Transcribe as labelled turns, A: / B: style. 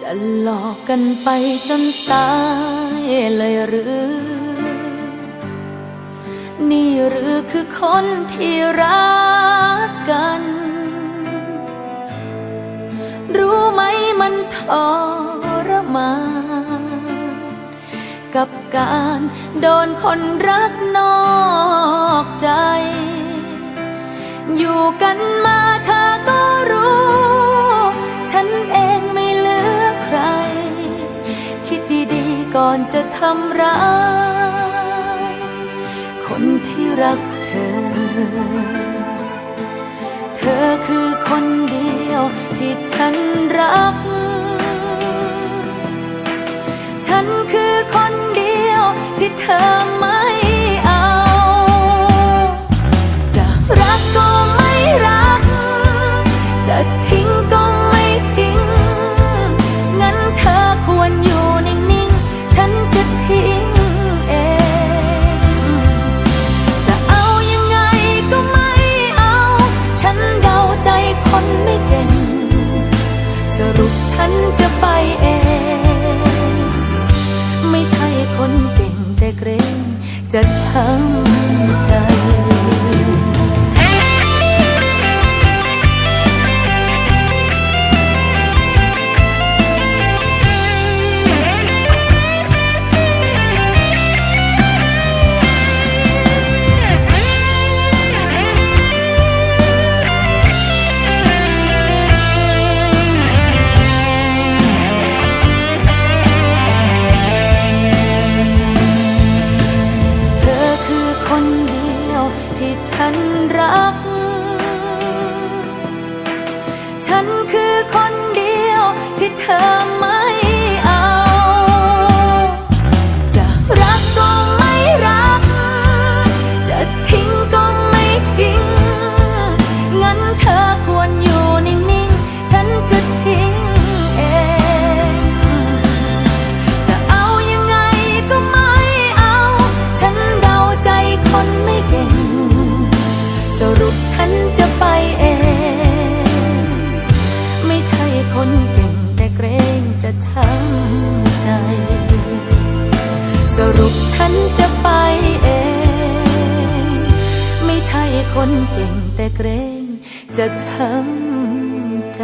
A: จะหลอกกันไปจนตายเลยหรือ นี่หรือคือคนที่รักกัน รู้ไหมมันทรมานกับการโดนคนรักนอก อนจะทำร้ายคนที่รักเธอ เธอคือคนเดียวที่ฉันรัก ฉันคือ นจะไปเอง ไม่ใช่คนเก่งแต่เกรงจะช้ำใจ ฉันคือคนเดียวที่เธอ สรุปฉันจะไปเอง ไม่ใช่คนเก่งแต่เกรงจะทำใจ